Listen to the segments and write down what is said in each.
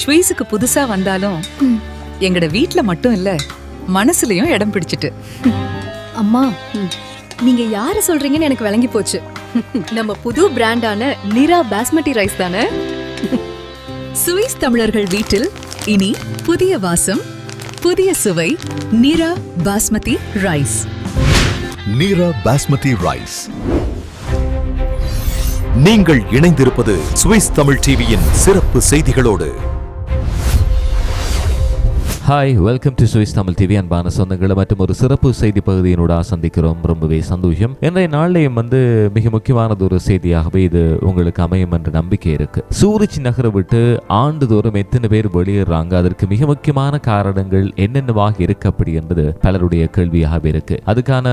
ஸ்வீஸுக்கு புதுசா வந்தாலும். எங்கட வீட்ல மட்டும் இல்ல மனசுலயும் இடம் பிடிச்சிட்டு. அம்மா நீங்க யார சொல்றீங்கன்னு எனக்கு விளங்கி போச்சு. நம்ம புது பிராண்டான நிரா பாஸ்மதி ரைஸ் தானே? சுவிஸ் தமிழர்கள் வீட்டில் இனி புதிய வாசம் புதிய சுவை நிரா பாஸ்மதி ரைஸ். நீரா பாஸ்மதி ரைஸ். நீங்கள் இணைந்திருப்பது சுவிஸ் தமிழ் டிவியின் சிறப்பு செய்திகளோடு. Hi welcome to Swiss Tamil TV அன்பான சொந்தங்களை மற்றும் ஒரு சிறப்பு செய்தி பகுதியினோட சந்திக்கிறோம். ரொம்பவே சந்தோஷம். இன்றைய நாள்லையும் வந்து மிக முக்கியமானது ஒரு செய்தியாகவே இது உங்களுக்கு அமையும் என்ற நம்பிக்கை இருக்கு. சூரிச் நகரை விட்டு ஆண்டுதோறும் எத்தனை பேர் வெளியேறாங்க? அதற்கு மிக முக்கியமான காரணங்கள் என்னென்னவாக இருக்கு அப்படி என்பது பலருடைய கேள்வியாகவே இருக்கு. அதுக்கான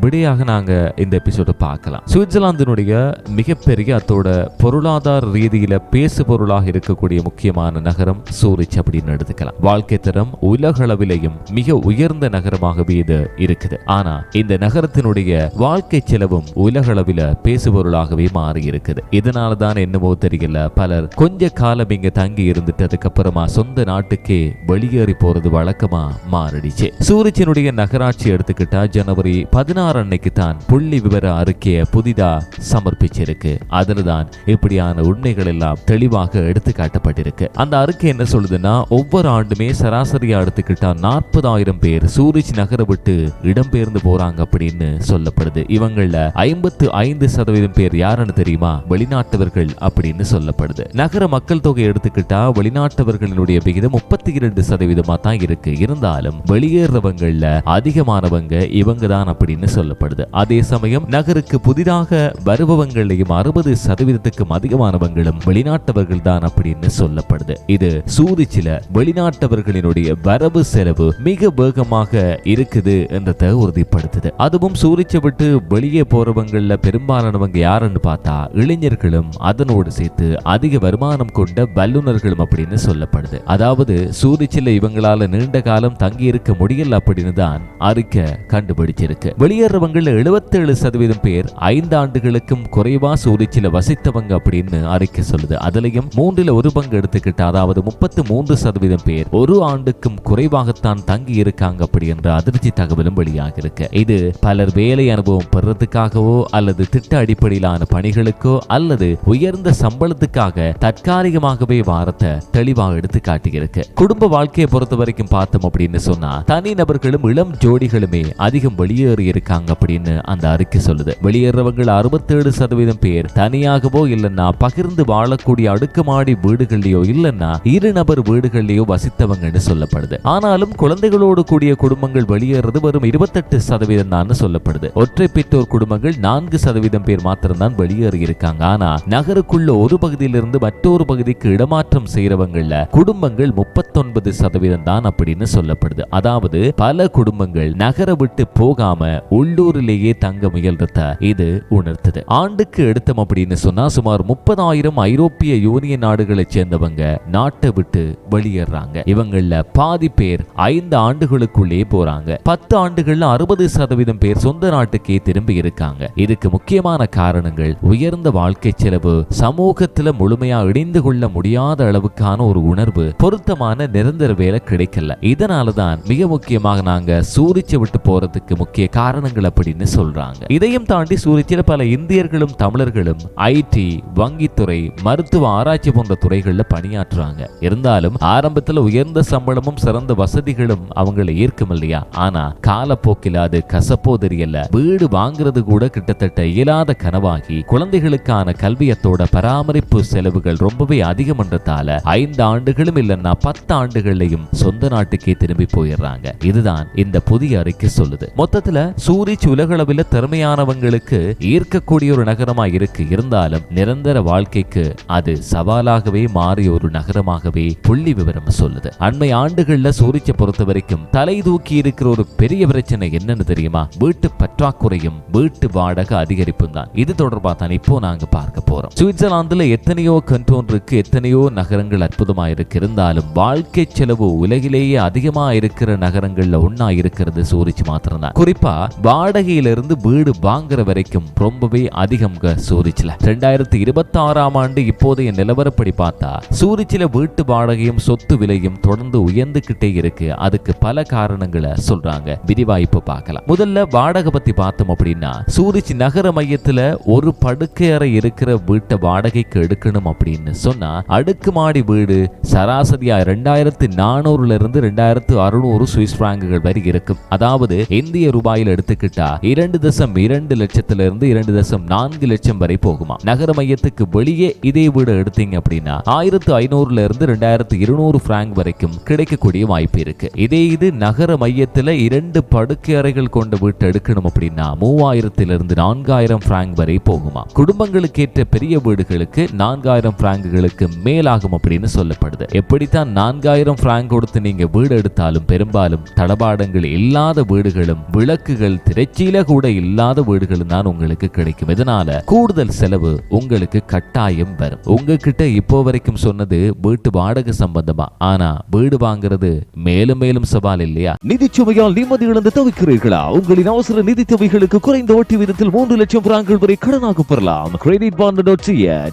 விடையாக நாங்க இந்த எபிசோட பார்க்கலாம். சுவிட்சர்லாந்தினுடைய மிகப்பெரிய அத்தோட பொருளாதார ரீதியில பேசு பொருளாக இருக்கக்கூடிய முக்கியமான நகரம் சூரிச் அப்படின்னு எடுத்துக்கலாம். வாழ்க்கை தரம் உலகளவிலேயும் மிக உயர்ந்த நகரமாகவே இது இருக்குது. ஆனா இந்த நகரத்தினுடைய வாழ்க்கை செலவும் உலகளவில் பேசுபொருளாகவே மாறி இருக்குது இதனால தான் என்னவோ தெரியல பலர் கொஞ்ச காலம் இங்க தங்கி இருந்துட்டு அதுக்கப்புறமா சொந்த நாட்டுக்கே வெளியேறி போறது வழக்கமா மாறிடுச்சு. சூரிச்சினுடைய நகராட்சி எடுத்துக்கிட்டா ஜனவரி பதினாறு அன்னைக்கு தான் புள்ளி விவர அறிக்கையை புதிதா சமர்ப்பிச்சிருக்கு. அதுலதான் இப்படியான உண்மைகள் எல்லாம் தெளிவாக எடுத்து காட்டப்பட்டிருக்கு அந்த அறிக்கை என்ன சொல்லுதுன்னா ஒவ்வொரு ஆண்டுமே சராசரி சராசரியா எடுத்துக்கிட்டா நாற்பதாயிரம் பேர் சூரிச் நகரை விட்டு இடம்பெயர்ந்து போறாங்க அப்படின்னு சொல்லப்படுது. இவங்கள ஐம்பத்து ஐந்து சதவீதம் பேர் யாருன்னு தெரியுமா? வெளிநாட்டவர்கள் அப்படின்னு சொல்லப்படுது. நகர மக்கள் தொகை எடுத்துக்கிட்டா வெளிநாட்டவர்களினுடைய விகிதம் முப்பத்தி இரண்டு சதவீதமா தான் இருக்கு. இருந்தாலும் வெளியேறவங்கள்ல அதிகமானவங்க இவங்க தான் அப்படின்னு சொல்லப்படுது. அதே சமயம் நகருக்கு புதிதாக வருபவங்களையும் அறுபது சதவீதத்துக்கும் அதிகமானவங்களும் வெளிநாட்டவர்கள் தான் அப்படின்னு சொல்லப்படுது. இது சூரிச்சில வெளிநாட்டவர்களினுடைய வரவு செலவு மிக வேகமாக இருக்குது என்றதை உறுதிப்படுத்துது. அதுவும் சூரிச்சை விட்டு வெளியே போறவங்கள்ல பெரும்பாலானவங்க யாருன்னு பார்த்தா இளைஞர்களும் அதனோடு சேர்த்து அதிக வருமானம் கொண்ட வல்லுநர்களும் அப்படின்னு சொல்லப்படுது. அதாவது சூரிச்சில இவங்களால நீண்ட காலம் தங்கி இருக்க முடியல அப்படின்னு தான் அறிக்கை கண்டுபிடிச்சிருக்கு. வெளியேறவங்கள எழுபத்தேழு சதவீதம் பேர் ஐந்து ஆண்டுகளுக்கும் குறைவா சூரிச்சில வசித்தவங்க அப்படின்னு அறிக்கை சொல்லுது. அதுலயும் மூன்றில் ஒரு பங்கு எடுத்துக்கிட்டு அதாவது முப்பத்து மூன்று சதவீதம் பேர் ஒரு ஆண்டுக்கும் குறைவாகத்தான் தங்கி இருக்காங்க அப்படி என்ற அதிர்ச்சி தகவலும் வெளியாக இருக்கு. இது பலர் வேலை அனுபவம் பெறதுக்காகவோ அல்லது திட்ட அடிப்படையிலான பணிகளுக்கோ அல்லது உயர்ந்த சம்பளத்துக்காக தற்காலிகமாகவே வாரத்தை தெளிவாக எடுத்து காட்டியிருக்கு குடும்ப வாழ்க்கையை பொறுத்த வரைக்கும் பார்த்தோம் அப்படின்னு சொன்னா தனி நபர்களும் இளம் ஜோடிகளுமே அதிகம் வெளியேறி இருக்காங்க அப்படின்னு அந்த அறிக்கை சொல்லுது. வெளியேறவங்கள் அறுபத்தேழு சதவீதம் பேர் தனியாகவோ இல்லைன்னா பகிர்ந்து வாழக்கூடிய அடுக்குமாடி வீடுகள்லயோ இல்லைன்னா இரு நபர் வீடுகள்லயோ வசித்தவங்கன்னு சொல்லப்படுது. ஆனாலும் குழந்தைகளோடு கூடிய குடும்பங்கள் வெளியேறது வரும் இருபத்தெட்டு சதவீதம் தான் சொல்லப்படுது. ஒற்றை பெற்றோர் குடும்பங்கள் நான்கு சதவீதம் பேர் மாத்திரம்தான் வெளியேறி இருக்காங்க. ஆனா நகருக்குள்ள ஒரு பகுதியிலிருந்து மற்றொரு பகுதிக்கு இடமாற்றம் செய்யறவங்கள குடும்பங்கள் முப்பத்தொன்பது சதவீதம் தான் அப்படின்னு சொல்லப்படுது. அதாவது பல குடும்பங்கள் நகர விட்டு போகாம உள்ளூரிலேயே தங்க முயல்றத இது உணர்த்துது. ஆண்டுக்கு எடுத்தோம் அப்படின்னு சொன்னா சுமார் முப்பதாயிரம் ஐரோப்பிய யூனியன் நாடுகளை சேர்ந்தவங்க நாட்டை விட்டு வெளியேறாங்க. இவங்கள பாதி பேர் ஐந்து ஆண்டுகளுக்குள்ளே போறாங்க. பத்து ஆண்டுகள்ல அறுபது சதவீதம் பேர் சொந்த நாட்டுக்கே திரும்பி இருக்காங்க. இதுக்கு முக்கியமான காரணங்கள் உயர்ந்த வாழ்க்கை செலவு சமூகத்துல முழுமையா இணைந்து கொள்ள முடியாத அளவுக்கான ஒரு உணர்வு பொருத்தமான நிரந்தர வேலை கிடைக்கல. இதனாலதான் மிக முக்கியமாக நாங்க சூரிச்சை விட்டு போறதுக்கு முக்கிய காரணங்கள் அப்படின்னு சொல்றாங்க. இதையும் தாண்டி சூரிச்சில பல இந்தியர்களும் தமிழர்களும் ஐடி வங்கித்துறை மருத்துவ ஆராய்ச்சி போன்ற துறைகள்ல பணியாற்றுறாங்க. இருந்தாலும் ஆரம்பத்துல உயர்ந்த சம்பளம் சம்பளமும் சிறந்த வசதிகளும் அவங்களை ஈர்க்கும் இல்லையா? ஆனா காலப்போக்கில் அது கசப்போ தெரியல வீடு வாங்குறது கூட கிட்டத்தட்ட இயலாத கனவாகி குழந்தைகளுக்கான கல்வியத்தோட பராமரிப்பு செலவுகள் ரொம்பவே அதிகமன்றதால ஐந்து ஆண்டுகளும் இல்லைன்னா பத்து ஆண்டுகள்லையும் சொந்த நாட்டுக்கே திரும்பி போயிடுறாங்க. இதுதான் இந்த புதிய அறிக்கை சொல்லுது. மொத்தத்துல சூரிச் உலகளவில் திறமையானவங்களுக்கு ஈர்க்கக்கூடிய ஒரு நகரமா இருக்கு. இருந்தாலும் நிரந்தர வாழ்க்கைக்கு அது சவாலாகவே மாறிய ஒரு நகரமாகவே புள்ளி விவரம் சொல்லுது. அண்மை ஆண்டு ஆண்டுகள்ல சூரிச்ச பொறுத்த வரைக்கும் தலை தூக்கி இருக்கிற ஒரு பெரிய பிரச்சனை என்னன்னு தெரியுமா? வீட்டு பற்றாக்குறையும் வீட்டு வாடகை அதிகரிப்பும் தான். இது தொடர்பா தான் இப்போ நாங்க பார்க்க போறோம். சுவிட்சர்லாந்துல எத்தனையோ கண்டோன் இருக்கு எத்தனையோ நகரங்கள் அற்புதமா இருக்கு. இருந்தாலும் வாழ்க்கை செலவு உலகிலேயே அதிகமா இருக்கிற நகரங்கள்ல ஒன்னா இருக்கிறது சூரிச் மாத்திரம் தான் குறிப்பா வாடகையிலிருந்து வீடு வாங்குற வரைக்கும் ரொம்பவே அதிகம் சூரிச்ல ரெண்டாயிரத்தி இருபத்தி ஆறாம் ஆண்டு இப்போதைய நிலவரப்படி பார்த்தா சூரிச்சில வீட்டு வாடகையும் சொத்து விலையும் தொடர்ந்து உயர்ந்துகிட்டே இருக்கு. அதுக்கு பல காரணங்களை சொல்றாங்க. விரிவா இப்ப பார்க்கலாம். முதல்ல வாடகை பத்தி பார்த்தோம் அப்படின்னா சூரிச் நகர மையத்துல ஒரு படுக்கை அறை இருக்கிற வீட்டை வாடகைக்கு எடுக்கணும் அப்படின்னு சொன்னா அடுக்குமாடி வீடு சராசரியா ரெண்டாயிரத்தி நானூறுல இருந்து ரெண்டாயிரத்து அறுநூறு சுவிஸ் பிராங்குகள் வரை இருக்கும். அதாவது இந்திய ரூபாயில் எடுத்துக்கிட்டா இரண்டு தசம் இரண்டு லட்சத்துல இருந்து இரண்டு தசம் நான்கு லட்சம் வரை போகுமா? நகர மையத்துக்கு வெளியே இதே வீடு எடுத்தீங்க அப்படின்னா ஆயிரத்து ஐநூறுல இருந்து ரெண்டாயிரத்து இருநூறு பிராங்க் வரைக்கும் கிடைக்கக்கூடிய வாய்ப்பு இருக்கு. இதே இது நகர மையத்தில் இரண்டு படுக்கை அறைகள் கொண்ட வீட்டு எடுக்கணும் அப்படின்னா மூவாயிரத்திலிருந்து நான்காயிரம் பிராங்க் வரை போகுமா? குடும்பங்களுக்கு ஏற்ற பெரிய வீடுகளுக்கு நான்காயிரம் பிராங்குகளுக்கு மேலாகும் அப்படின்னு சொல்லப்படுது. எப்படித்தான் நான்காயிரம் பிராங்க் கொடுத்து நீங்க வீடு எடுத்தாலும் பெரும்பாலும் தளபாடங்கள் இல்லாத வீடுகளும் விளக்குகள் திரைச்சீல கூட இல்லாத வீடுகளும் தான் உங்களுக்கு கிடைக்கும். இதனால கூடுதல் செலவு உங்களுக்கு கட்டாயம் வரும். உங்ககிட்ட இப்போ வரைக்கும் சொன்னது வீட்டு வாடகை சம்பந்தமா? ஆனா வீடு வாங்குறது மேலும் மேலும் சவால் இல்லையா? நிதிச்சுமையால் நிம்மதி இழந்து தவிக்கிறீர்களா? உங்களின் அவசர நிதி தேவைகளுக்கு குறைந்த வட்டி விதத்தில் மூன்று லட்சம் பிராங்கள் வரை கடனாக பெறலாம். கிரெடிட் பாண்ட் டாட்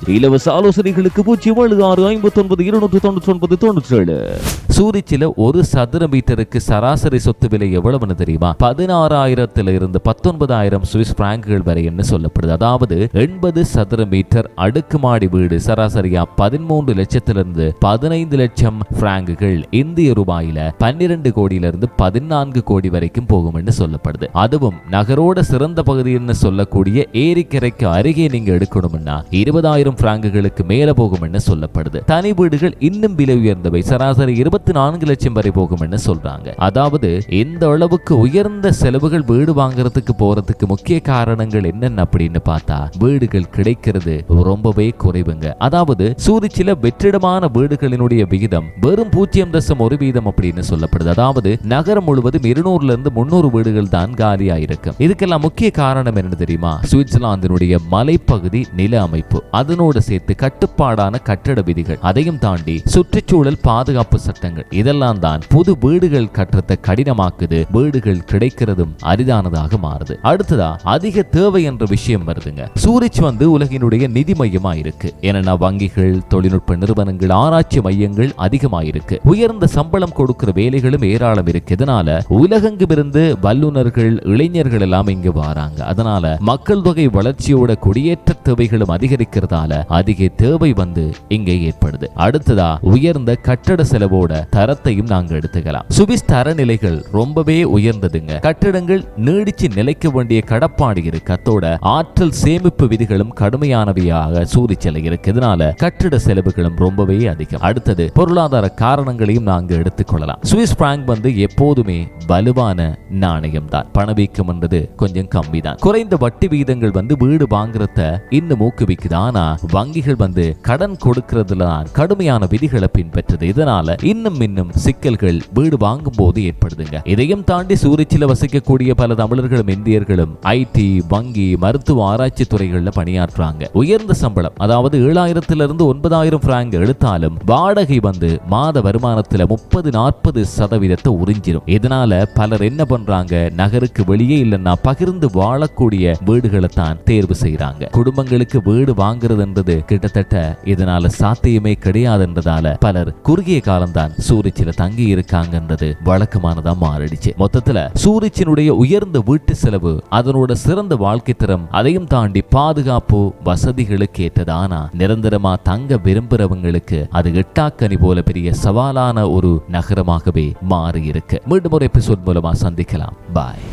இலவச ஆலோசனைகளுக்கு பூஜ்ஜியம் ஏழு ஆறு ஐம்பத்தி ஒன்பது இருநூற்று தொண்ணூற்றி ஒன்பது தொண்ணூற்றி ஏழு சூரிச்சில ஒரு சதுர மீட்டருக்கு சராசரி சொத்து விலை எவ்வளவுன்னு தெரியுமா? பதினாறாயிரத்துல இருந்து பத்தொன்பதாயிரம் சுவிஸ் பிராங்குகள் வரை என்று சொல்லப்படுது. அதாவது எண்பது சதுர மீட்டர் அடுக்குமாடி வீடு சராசரியா பதிமூன்று லட்சத்திலிருந்து பதினைந்து லட்சம் பிராங்குகள். இந்திய ரூபாயில பன்னிரண்டு கோடியிலிருந்து பதினான்கு கோடி வரைக்கும் போகும் என்று சொல்லப்படுது. அதுவும் நகரோட சிறந்த பகுதின்னு சொல்லக்கூடிய ஏரிக்கரைக்கு அருகே நீங்க எடுக்கணும்னா இருபதாயிரம் பிராங்குகளுக்கு மேல போகும் என்று சொல்லப்படுது. தனி வீடுகள் இன்னும் விலை உயர்ந்தவை. சராசரி இருபத்தி நான்கு லட்சம் வரை போகும் என்று சொல்றாங்க. அதாவது இந்த அளவுக்கு உயர்ந்த செலவுகள் வீடு வாங்குறதுக்கு போறதுக்கு முக்கிய காரணங்கள் என்னென்ன அப்படின்னு பார்த்தா வீடுகள் கிடைக்கிறது ரொம்பவே குறைவுங்க. அதாவது சூரிச்சில வெற்றிடமான வீடுகளினுடைய விகிதம் வெறும் பூஜ்ஜியம் தசம் ஒரு வீதம் அப்படின்னு சொல்லப்படுது. அதாவது நகரம் முழுவதும் இருநூறுல இருந்து முன்னூறு வீடுகள் தான் காலியா இருக்கும் இதுக்கெல்லாம் முக்கிய காரணம் என்ன தெரியுமா? சுவிட்சர்லாந்தினுடைய மலைப்பகுதி நில அமைப்பு. அதனோடு சேர்த்து கட்டுப்பாடான கட்டட விதிகள். அதையும் தாண்டி சுற்றுச்சூழல் பாதுகாப்பு சட்டங்கள். இதெல்லாம் தான் புது வீடுகள் கட்டுறதை கடினமாக்குது. வீடுகள் கிடைக்கிறதும் அரிதானதாக மாறுது. அடுத்ததா அதிக தேவை என்ற விஷயம் வருதுங்க. சூரிச் வந்து உலகினுடைய நிதி மையமா இருக்கு ஏன்னா வங்கிகள் தொழில்நுட்ப நிறுவனங்கள் ஆராய்ச்சி மையங்கள் அதிகமாயிருக்கு. உயர்ந்த சம்பளம் கொடுக்கிற வேலைகளும் ஏராளம் இருக்கு. இதனால உலகெங்கிருந்து வல்லுநர்கள் இளைஞர்கள் எல்லாம் இங்க வராங்க. அதனால மக்கள் தொகை வளர்ச்சியோட குடியேற்ற தேவைகளும் அதிகரிக்கிறதால அதிக தேவை வந்து இங்கே ஏற்படுது. அடுத்ததா உயர்ந்த கட்டட செலவோட தரத்தையும் நாங்க எடுத்துக்கலாம். சுவிஸ் தரநிலைகள் ரொம்பவே உயர்ந்ததுங்க. கட்டடங்கள் நீடிச்சு நிலைக்க வேண்டிய கடப்பாடு இருக்கு அத்தோட ஆற்றல் சேமிப்பு விதிகளும் கடுமையானவையாக சூறிச்சலை இருக்கு. இதனால கட்டிட செலவுகளும் ரொம்பவே அதிகம். அடுத்தது பொருளாதார காரணங்களையும் நாங்க எடுத்துக்கொள்ளலாம் சுவிஸ் பிராங்க் வந்து எப்போதுமே வலுவான நாணயம் தான். பணவீக்கம் என்றது கொஞ்சம் கம்மி தான். குறைந்த வட்டி விகிதங்கள் வந்து வீடு வாங்குறத இன்னும் ஊக்குவிக்குது. ஆனா வங்கிகள் வந்து கடன் கொடுக்கறதுல தான் கடுமையான விதிகளை பின்பற்றுது. இதனால இன்னும் இன்னும் சிக்கல்கள் வீடு வாங்கும் போது ஏற்படுதுங்க. இதையும் தாண்டி சூரிச்சில வசிக்கக்கூடிய பல தமிழர்களும் இந்தியர்களும் ஐடி வங்கி மருத்துவ ஆராய்ச்சி துறைகளில் பணியாற்றுறாங்க. உயர்ந்த சம்பளம் அதாவது ஏழாயிரத்துல இருந்து ஒன்பதாயிரம் பிராங்க் எடுத்தாலும் வாடகை வந்து மாத வருமானத்துல முப்பது நாற்பது சதவீதத்தை உறிஞ்சிடும் இதனால பலர் என்ன பண்றாங்க? நகருக்கு வெளியே இல்லைன்னா பகிர்ந்து வாழக்கூடிய வீடுகளை தான் தேர்வு செய்யறாங்க குடும்பங்களுக்கு வீடு வாங்குறதுன்றது கிட்டத்தட்ட இதனால சாத்தியமே கிடையாதுன்றதால பலர் குறுகிய காலம்தான் சூரிச்சில தங்கி இருக்காங்கன்றது வழக்கமானதா மாறிடுச்சு. மொத்தத்துல சூரிச்சினுடைய உயர்ந்த வீட்டு செலவு அதனோட சிறந்த வாழ்க்கை தரம் அதையும் தாண்டி பாதுகாப்பு வசதிகளுக்கு ஏற்றதானா நிரந்தரமா தங்க விரும்புறவங்களுக்கு அது எட்டாக்கனி போல பெரிய சவாலான ஒரு நகரமாகவே மாறி இருக்கு மீண்டும் ஒரு எபிசோட் மூலமா சந்திக்கலாம். பாய்